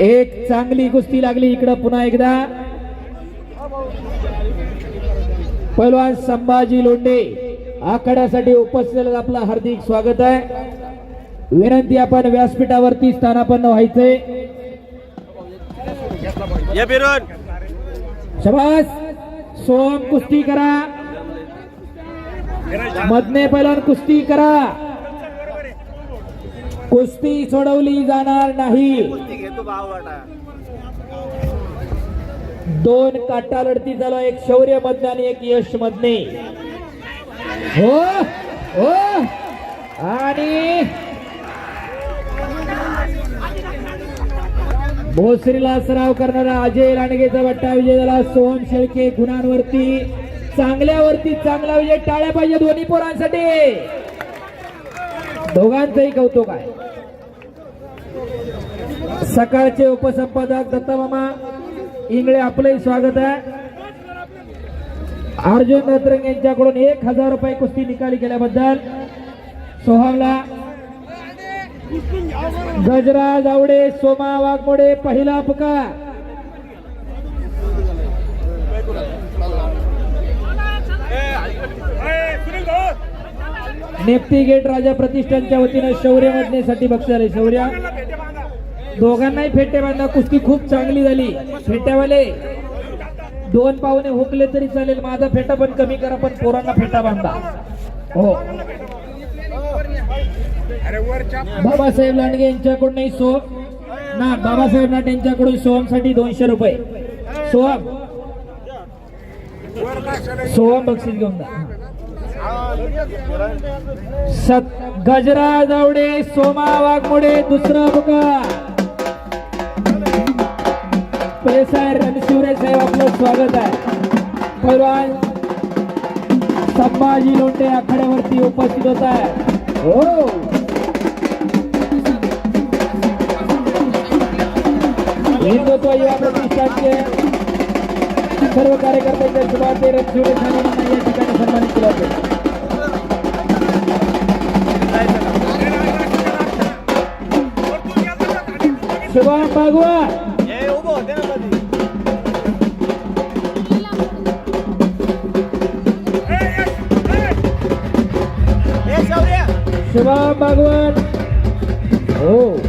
एक चांगली कुस्ती लागली इकडं पुन्हा एकदा. पैलवान संभाजी लोंढे आखाड्यासाठी उपस्थित आपलं हार्दिक स्वागत आहे. विनंती आपण व्यासपीठावरती स्थानापन्न व्हायचंय. शबास. सोम कुस्ती करा. मधने पैलवान कुस्ती करा. कुस्ती सोडवली जाणार नाही. दोन काटा लढती झाला एक शौर्य मधने आणि एक यश मधने. हो हो. आणि भोसरीला सराव करणारा अजय लांडगेचा बट्टा विजय झाला. सोहम शेळके गुणांवरती. चांगल्यावरती चांगला विजय टाळ्या पाहिजे दोन्ही पोरांसाठी. दोघांचंही कौतुक आहे. सकाळचे उपसंपादक दत्तामामा इंगळे आपलंही स्वागत आहे. अर्जुन नद्रंग यांच्याकडून एक हजार रुपये कुस्ती निकाली केल्याबद्दल सोहमला गजराज आवडे सोमा वाघमोडे पहिला पुकार नेप्ती गेट राजा प्रतिष्ठानच्या वतीनं शौर्य मधनेसाठी बक्षीस आले शौर्य. दोघांनाही फेटे बांधा. कुस्ती खूप चांगली झाली. फेट्यावाले दोन पाहुणे हुकले तरी चालेल. माझा फेटा पण कमी करा पण पोरांना फेटा बांधा. हो. बाबासाहेब लांडगे यांच्याकडूनही सोम. ना बाबासाहेब नाट यांच्याकडून सोहमसाठी दोनशे रुपये. सोहम सोहम बक्षीस घेऊन जा. सत गजरा जावडे सोमा वाघमोडे दुसरा पुकार साहेब रणशिवरे साहेब आपलं स्वागत आहे. पैलवान संभाजी लोंढे आखाड्यावरती उपस्थित होत आहे हो. हिंदुत्व युवा प्रतिष्ठानचे सर्व कार्यकर्त्यांच्या शुभार्थे रणशिवरे साहेबांना या ठिकाणी सन्मानित केला होते. शुभम भागवत ये उभं होते ना कधी शुभम भागवत हो हो.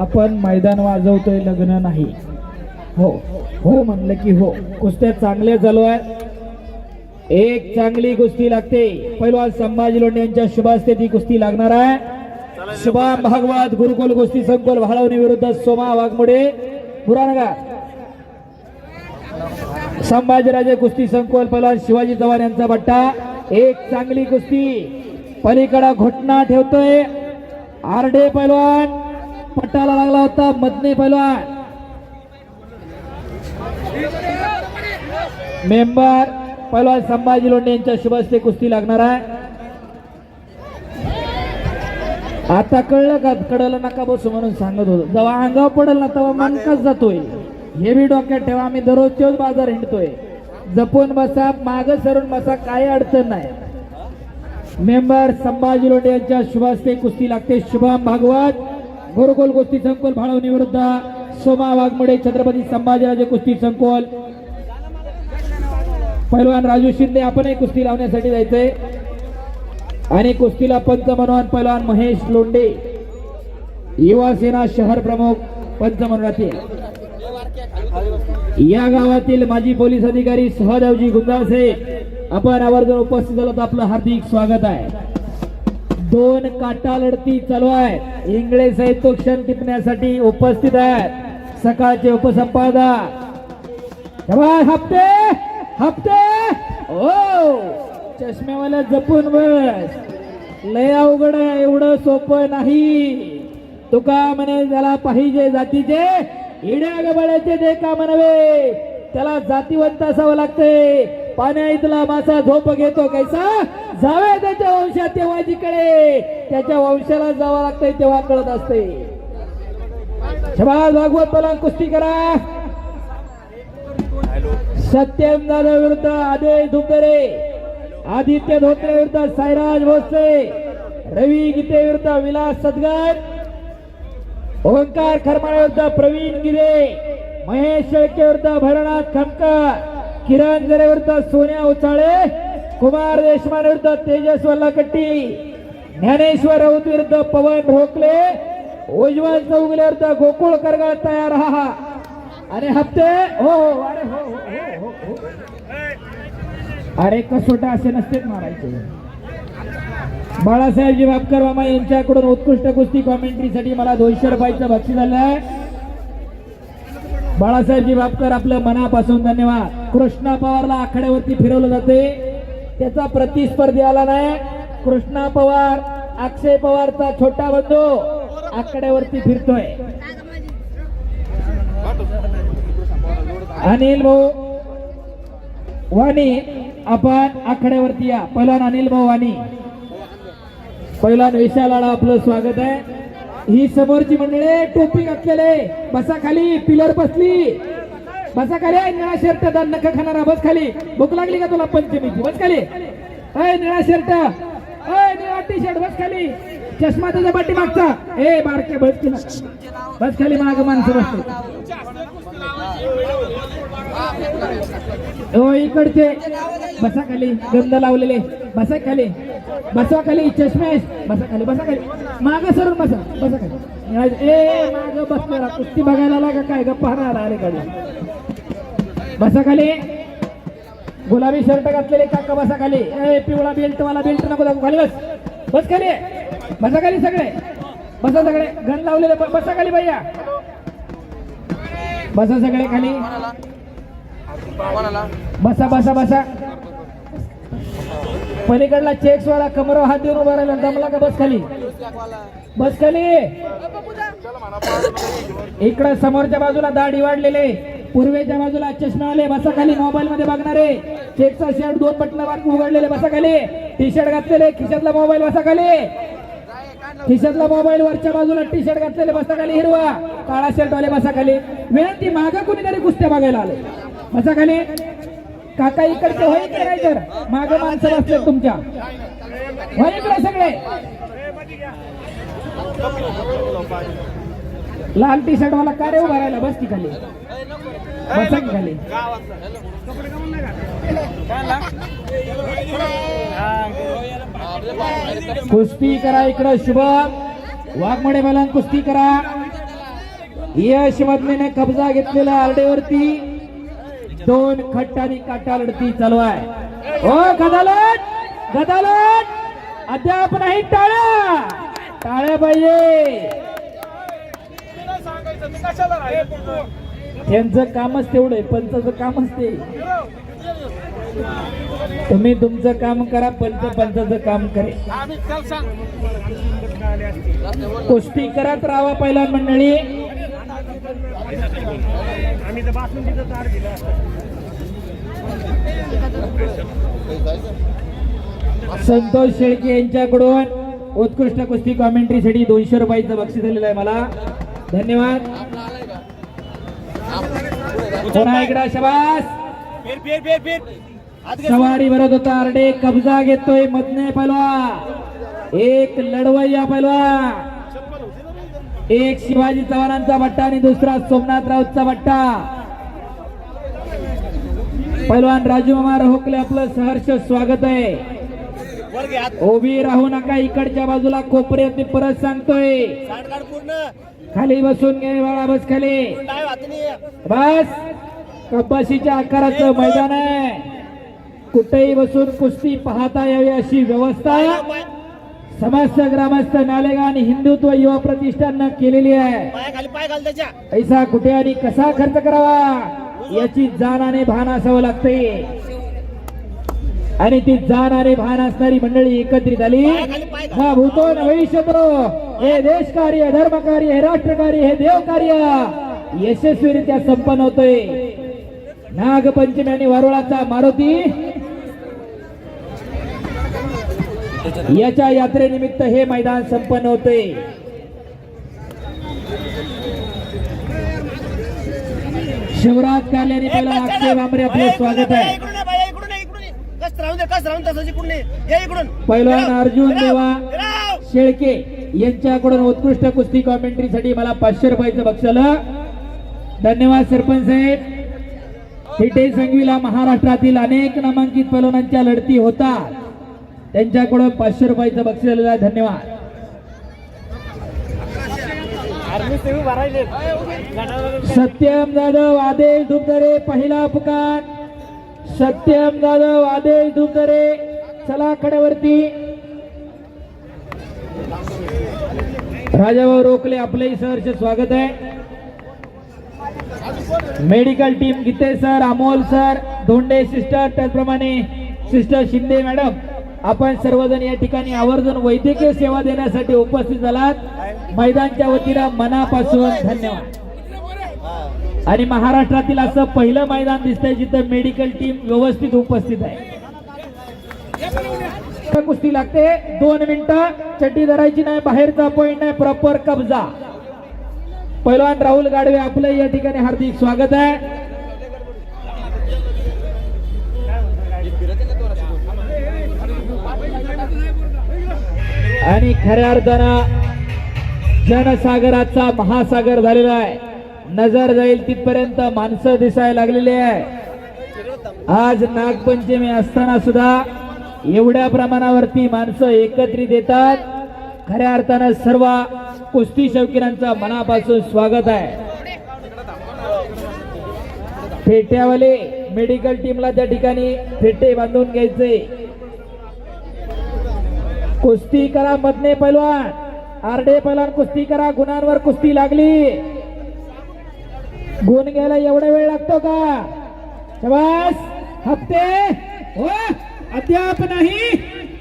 आपण मैदान वाजवतोय लग्न नाही. हो हो म्हणलं की हो. कुस्त्या चांगल्या चालू आहे एक चांगली कुस्ती लागते. पैलवान संभाजी लोंढे यांच्या शुभास्ते ती कुस्ती लागणार आहे. शुभा भागवत गुरुकुल कुस्ती संकुल भाळवणी विरुद्ध सोमा वाघमोडे. पुराणगा संभाजीराजे कुस्ती संकुल पैलवान शिवाजी चव्हाण यांचा बट्टा. एक चांगली कुस्ती. पलीकडा घोटणा ठेवतोय. आरडे पैलवान. पटाला लागला होता मदने पैलवान मेंबर पैलवान संभाजी लोंढे यांच्या शुभस्ते कुस्ती लागणार आहे. आता कळलं का? कळलं नका बसू म्हणून सांगत होतो. जेव्हा अंगावर पडेल ना तेव्हा मनकाच जातोय. हे बी डोक्यात ठेवा आम्ही दररोज तोच बाजार हिंडतोय. जपून बसा माग सरून बसा काही अडचण नाही. मेंबर संभाजी लोंढे यांच्या शुभास्ते कुस्ती लागते. शुभम भागवत. गुरुकुल कुस्ती संकुल भाळवणी विरुद्ध सोमा वाघमोडे छत्रपती संभाजीराजे कुस्ती संकुल. पैलवान राजू शिंदे आपणही कुस्ती लावण्यासाठी जायचंय. आणि कुस्तीला पंच मनोहन पैलवान महेश लोंडे युवा सेना शहर प्रमुख पंच म्हणून या गावातील माजी पोलीस अधिकारी सहदेवजी गुंजाळसे आपण आवर्जून उपस्थित झालो तर आपलं हार्दिक स्वागत आहे. दोन काटा लढती चालू आहे. इंगळे साहेब तो क्षण टिपण्यासाठी उपस्थित आहेत. सकाळचे उपसंपादक. हप्ते हप्ते. ओ चष्म्यावाल्या जपून बस. लय अवघड आहे एवढं सोपं नाही. तुका म्हणे ज्याला पाहिजे जातीचे इड्या गबाळ्याचे जे का म्हणावे त्याला जातीवंत असावं लागते पाण्या इथला मासा झोप घेतो कैसा? जावे त्याच्या वंशात तेव्हा जिकडे. त्याच्या वंशाला जावं लागतंय तेव्हा कळत असते. शबाज भागवत पलंग कुस्ती करा. सत्यम जाधव विरुद्ध आदेश धुपरे आदित्य धोत्रे विरुद्ध साईराज भोसले. रवी गीते विरुद्ध विलास सदगर ओंकार खरमाळे विरुद्ध प्रवीण गिरे. महेश शेळके विरुद्ध भैरनाथ खमकर. किरण जरे विरुद्ध सोन्या उचाळे. कुमार देशमान विरुद्ध तेजस वल्लाकट्टी ज्ञानेश्वर राऊत विरुद्ध पवन ढोकले उज्ज्वल चौगले विरुद्ध गोकुळ करगळ तयार हा अरे हप्ते हो हो अरे हो हो, हो, हो, हो. अरे कसोटा असे नसतेच मारायचे. बाळासाहेबजी बापकर मामा यांच्याकडून उत्कृष्ट कुस्ती कॉमेंट्रीसाठी मला दोनशे रुपयाचं बक्षीस आहे. बाळासाहेबजी बापकर आपलं मनापासून धन्यवाद. कृष्णा पवारला आखाड्यावरती फिरवलं जाते. त्याचा प्रतिस्पर्धी आला नाही. कृष्णा पवार अक्षय पवारचा छोटा बंधू आखाड्यावरती फिरतोय. अनिल भाऊ वाणी आपण आखाड्यावरती या. पहिला अनिल भाऊ वाणी. पहिला विशालाला आपलं स्वागत आहे. ही समोरची मंडळी टोपी घातलेले बसा खाली पिलर बसली. बसा खाली. निळा शर्ट दान नख खाणारा बस खाली. भूक लागली का तुला पंचमीची? बस खाली. अय निळा शर्ट अय निळा टी शर्ट बस खाली. चष्मा तुझा पाठी मागचा ए बारके बस की बस खाली माग माणसं बसते हो इकडचे. बसा खाली. गंध लावलेले. बसा खाली. बसा खाली. चष्मे बसा खाली बसा खाली. माग सरून बसा. बसा खाली. ए माग बसलेला कुस्ती बघायला लागा काय ग राहिला आले खाली बसा खाली. गुलाबी शर्ट घातलेले काका बसा खाली. ए पिवळा बेल्ट मला बेल्ट नको दाखवू खाली बस. बस खाली. बसा खाली सगळे. बसा सगळे. घन लावलेले ब- बसा खाली भैया. बसा सगळे खाली. बसा बसा बसा. पलीकडला चेक्स वाला कमरो हात देऊन उभा राहिला दमला का बस खाली? बस खाली इकडं समोरच्या बाजूला दाढी वाढलेले पूर्वेच्या बाजूला चष्मावाले बसा खाली मोबाईल मध्ये बघणारे. चेकचा शर्ट दोन पटला वाट उघडलेले बसा खाली टी शर्ट घातलेले खिशातला मोबाईल बसा खाली खिशातला मोबाईल वरच्या बाजूला टी शर्ट घातलेले बसा खाली हिरवा. काळा शर्ट वाले बसा खाली विनंती माग कुणीतरी कुस्त्या बघायला आले. बसा खाली काका इकडचे होय की नाही तर? माग माणसं बसले तुमच्या. होय इकडे सगळे. लाल टी शर्ट वाला का रे उभा राहिला बस की खाली. बसा की खाली. कुस्ती करा इकडं शुभ. वाघमडे मला कुस्ती करा. यश मधलीने कब्जा घेतलेला आरडेवरती दोन खट्ट आणि काटा लढती चालू आहे ओ गदालट गदालट अद्याप नाही टाळ्या. टाळ्या पाहिजे त्यांचं कामच तेवढं आहे पंचाचं कामच ते. तुम्ही तुमचं काम करा पंच पंचाचं काम करे कुस्ती करत राहा पहिला मंडळी. संतोष शेळके यांच्याकडून. उत्कृष्ट कुस्ती कॉमेंट्रीसाठी दोनशे रुपयाचं बक्षीस दिलेलं आहे मला. धन्यवाद. इकडे शबास. सवारी भरत होता आरडे कब्जा घेतोय मदने पैलवा. एक लढवय्या पैलवा. एक शिवाजी चव्हाणांचा बट्टा आणि दुसरा सोमनाथ राऊतचा बट्टा. पैलवान राजू मामा रोखले आपलं सहर्ष स्वागत आहे. उभी राहू नका इकडच्या बाजूला कोपऱ्यात मी परत सांगतोय. खाली बसून घे बाळा बस खाली. बस. कपाशीच्या आकाराचं मैदान आहे. कुठेही बसून कुस्ती पाहता यावी अशी व्यवस्था. समस्त ग्रामस्थ नालेगाव आणि हिंदुत्व युवा प्रतिष्ठाननं केलेली आहे. पैसा कुठे आणि कसा खर्च करावा? याची जाण आणि भान असावं लागते आणि ती जाणारे भान असणारी मंडळी एकत्रित आली. हा भूतो न हे देश कार्य धर्म कार्य हे राष्ट्र कार्य हे देव कार्य यशस्वीरित्या संपन्न होतोय. नागपंचमी आणि वारुळाचा मारुती. याच्या यात्रेनिमित्त हे मैदान संपन्न होते शिवराज कार्याने पहिला अक्षय स्वागत आहे इकडून ये, बाया, इकडून ये, इकडून ये. कस राहून तसंच. ये इकडून. पैलवान अर्जुन देवा. शेळके यांच्याकडून उत्कृष्ट कुस्ती कॉमेंट्रीसाठी मला पाचशे रुपयाचं बक्षलं धन्यवाद सरपंच साहेब. थिटे संघवीला महाराष्ट्रातील अनेक नामांकित पैलवानांच्या लढती होतात. त्यांच्याकडून पाचशे रुपयाचं बक्षीस आहे. धन्यवाद. सत्यम जाधव आदेश दुबदरे पहिला पुकार सत्यम जाधव आदेश दुमदरे चला कड्यावरती राजाभाऊ रोखले आपलंही सरचे स्वागत आहे. Medical team Gite sir Amol sir Dhonde sister त्याचप्रमाणे सिस्टर शिंदे मॅडम आपण सर्वजण या ठिकाणी आवर्जून वैद्यकीय सेवा देण्यासाठी उपस्थित झालात. मैदानच्या वतीनं मनापासून धन्यवाद. आणि महाराष्ट्रातील असं पहिलं मैदान दिसतंय जिथं मेडिकल टीम व्यवस्थित उपस्थित आहे. कुस्ती लागते. दोन मिनिटं. चड्डी धरायची नाही. बाहेरचा पॉइंट नाही. प्रॉपर कब्जा. पहिलवान राहुल गाडवे आपलं या ठिकाणी हार्दिक स्वागत आहे. आणि खऱ्या अर्थानं जनसागराचा महासागर झालेला आहे. नजर जाईल तिथपर्यंत माणसं दिसायला लागलेली आहे. आज नागपंचमी असताना सुद्धा एवढ्या प्रमाणावरती माणसं एकत्रित येतात. खऱ्या अर्थानं सर्व कुस्ती शौकीनांचा मनापासून स्वागत आहे. फेट्यावाले मेडिकल टीमला त्या ठिकाणी फेटे बांधून घ्यायचे. कुस्ती करा मधने पैलवान. आरडे पैलवान कुस्ती करा गुणांवर कुस्ती लागली. गुण घ्यायला एवढा वेळ लागतो का? शबास! हप्ते! हो अद्याप नाही!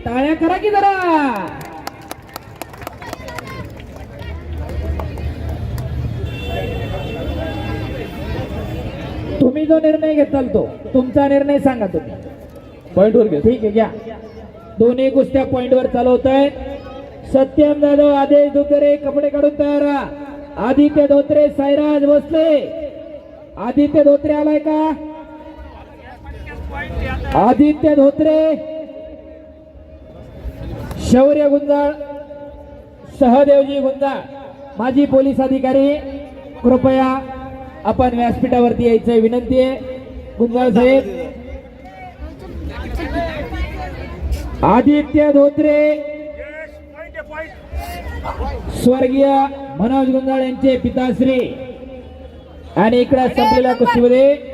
टाळ्या करा की जरा! तुम्ही जो निर्णय घेताल तो तुमचा निर्णय सांगा तुम्ही. पॉइंटवर घे ठीक आहे घ्या. दोन्ही कुस्त्या पॉइंट वर चालवत आहेत सत्यम जाधव आदेश दुबरे कपडे काढून तयार. आदित्य धोत्रे साईराज भोसले. आदित्य धोत्रे आलाय का? आदित्य धोत्रे. शौर्य गुंजाळ सहदेवजी गुंजाळ. माजी पोलीस अधिकारी कृपया आपण व्यासपीठावरती यायचं विनंती आहे. गुंजाळ साहेब. आदित्य धोत्रे. स्वर्गीय मनोज गुंजाळ यांचे पिताश्री. आणि इकडे संपलेल्या कुस्तीमध्ये